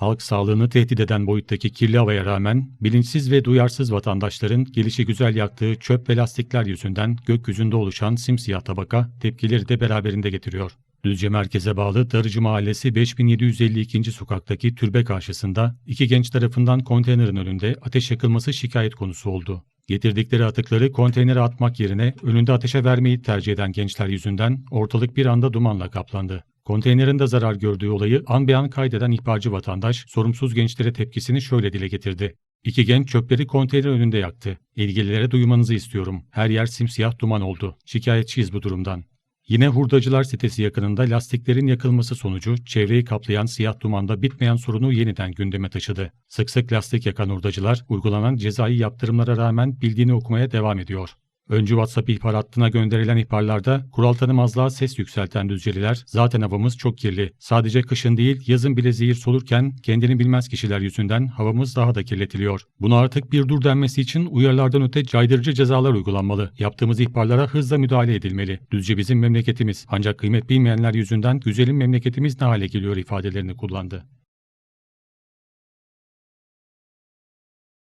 Halk sağlığını tehdit eden boyuttaki kirli havaya rağmen bilinçsiz ve duyarsız vatandaşların gelişi güzel yaktığı çöp ve lastikler yüzünden gökyüzünde oluşan simsiyah tabaka tepkileri de beraberinde getiriyor. Düzce merkeze bağlı Darıcı Mahallesi 5752. sokaktaki türbe karşısında iki genç tarafından konteynerin önünde ateş yakılması şikayet konusu oldu. Getirdikleri atıkları konteynere atmak yerine önünde ateşe vermeyi tercih eden gençler yüzünden ortalık bir anda dumanla kaplandı. Konteynerin de zarar gördüğü olayı an be an kaydeden ihbarcı vatandaş sorumsuz gençlere tepkisini şöyle dile getirdi. İki genç çöpleri konteyner önünde yaktı. İlgililere duymanızı istiyorum. Her yer simsiyah duman oldu. Şikayetçiyiz bu durumdan. Yine hurdacılar sitesi yakınında lastiklerin yakılması sonucu çevreyi kaplayan siyah dumanda bitmeyen sorunu yeniden gündeme taşıdı. Sık sık lastik yakan hurdacılar uygulanan cezai yaptırımlara rağmen bildiğini okumaya devam ediyor. Öncü WhatsApp ihbar hattına gönderilen ihbarlarda kural tanımazlığa ses yükselten düzceliler zaten havamız çok kirli. Sadece kışın değil yazın bile zehir solurken kendini bilmez kişiler yüzünden havamız daha da kirletiliyor. Buna artık bir dur denmesi için uyarılardan öte caydırıcı cezalar uygulanmalı. Yaptığımız ihbarlara hızla müdahale edilmeli. Düzce bizim memleketimiz. Ancak kıymet bilmeyenler yüzünden güzelim memleketimiz ne hale geliyor ifadelerini kullandı.